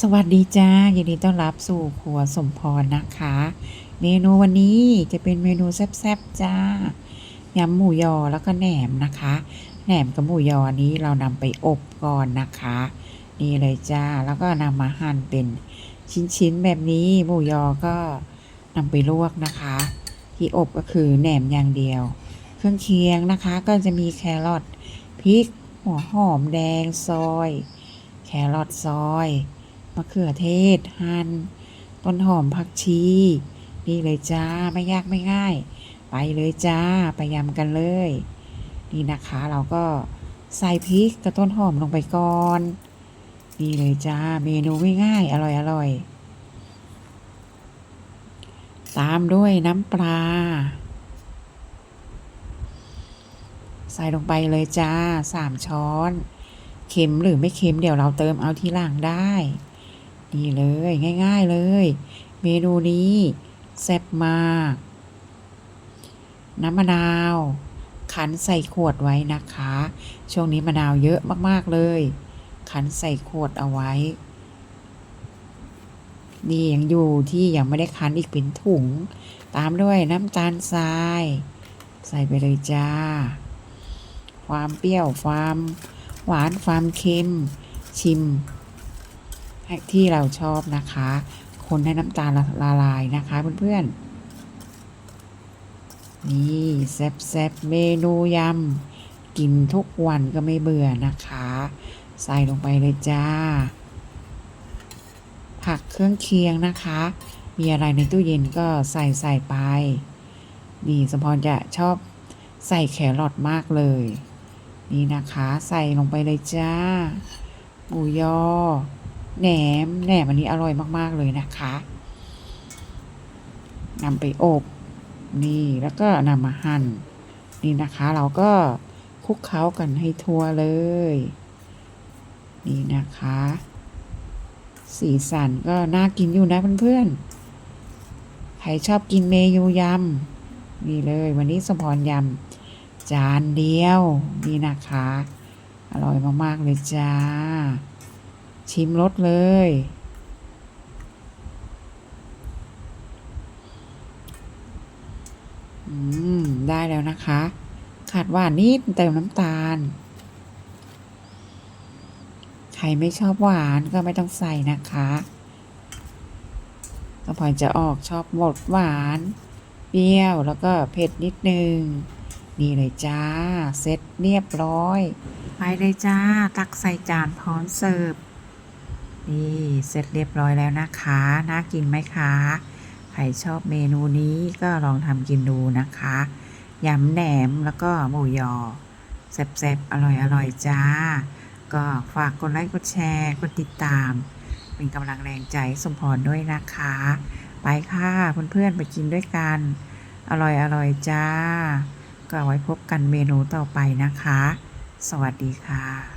สวัสดีจ้ายินดีต้อนรับสู่ครัวสมพรนะคะ เมนูวันนี้จะเป็นเมนูแซ่บๆจ้ายำหมูยอแล้วก็แหนมนะคะ แหนมกับหมูยอนี้เรานำไปอบก่อนนะคะ นี่เลยจ้าแล้วก็นำมาหั่นเป็นชิ้นๆแบบนี้หมูยอก็นำไปลวกนะคะ ที่อบก็คือแหนมอย่างเดียว เครื่องเคียงนะคะก็จะมีแครอทพริกหัวหอมแดงซอย แครอทซอย มะเขือเทศ หั่นต้นหอมผักชี นี่เลยจ้าไม่ยากไม่ง่าย ไปเลยจ้าไปยำกันเลย นี่นะคะเราก็ใส่พริกกับต้นหอมลงไปก่อน นี่เลยจ้าเมนูง่ายๆอร่อยอร่อยตามด้วยน้ำปลา ใส่ลงไปเลยจ้าสามช้อน เค็มหรือไม่เค็มเดี๋ยวเราเติมเอาทีหลังได้ นี่เลยง่าย ๆเลย เมนูนี้แซ่บมาก น้ำมะนาวคั้นใส่ขวดไว้นะคะ ช่วงนี้มะนาวเยอะมากๆเลยคั้นใส่ขวดเอาไว้ นี่ยังอยู่ที่ยังไม่ได้คั้นอีกเป็นถุง ตามด้วยน้ำตาลทราย ใส่ไปเลยจ้า ความเปรี้ยวความหวานความเค็มชิม ที่เราชอบนะคะ คนให้น้ำตาลละละลายนะคะเพื่อนๆ นี่แซ่บแซบๆเมนูยำกินทุกวันก็ไม่เบื่อนะคะ ใส่ลงไปเลยจ้า ผักเครื่องเคียงนะคะ มีอะไรในตู้เย็นก็ใส่ใส่ไป นี่สมพรจะชอบใส่แครอทมากเลย นี่นะคะ ใส่ลงไปเลยจ้าหมูยอ แหนมแหนมอันนี้อร่อยมาก ๆ เลยนะคะนำไปอบนี่แล้วก็นำมาหั่นนี่นะคะ เราก็คลุกเคล้ากันให้ทั่วเลย นี่นะคะ สีสันก็น่ากินอยู่นะเพื่อนๆใครชอบกินเมนูยำนี่เลย วันนี้สมพรยำจานเดียว นี่นะคะ อร่อยมาก ๆ เลยจ้า ชิมรสเลย อืม ได้แล้วนะคะ ขาดหวานนิดเติมน้ำตาล ใครไม่ชอบหวานก็ไม่ต้องใส่นะคะต้องพอจะออกชอบหมดหวาน เปรี้ยวแล้วก็เผ็ดนิดนึง นี่เลยจ้า เสร็จเรียบร้อย ไปเลยจ้า ตักใส่จานพร้อมเสิร์ฟ นี่เสร็จเรียบร้อยแล้วนะคะ น่ากินไหมคะ ใครชอบเมนูนี้ก็ลองทำกินดูนะคะยำแหนมแล้วก็หมูยอแซ่บๆ อร่อยๆ จ้า ก็ฝากกดไลค์ กดแชร์ กดติดตาม เป็นกำลังแรงใจสมพรด้วยนะคะ ไปค่ะเพื่อนๆ ไปกินด้วยกัน อร่อยๆ จ้า ก็ไว้พบกันเมนูต่อไปนะคะ สวัสดีค่ะ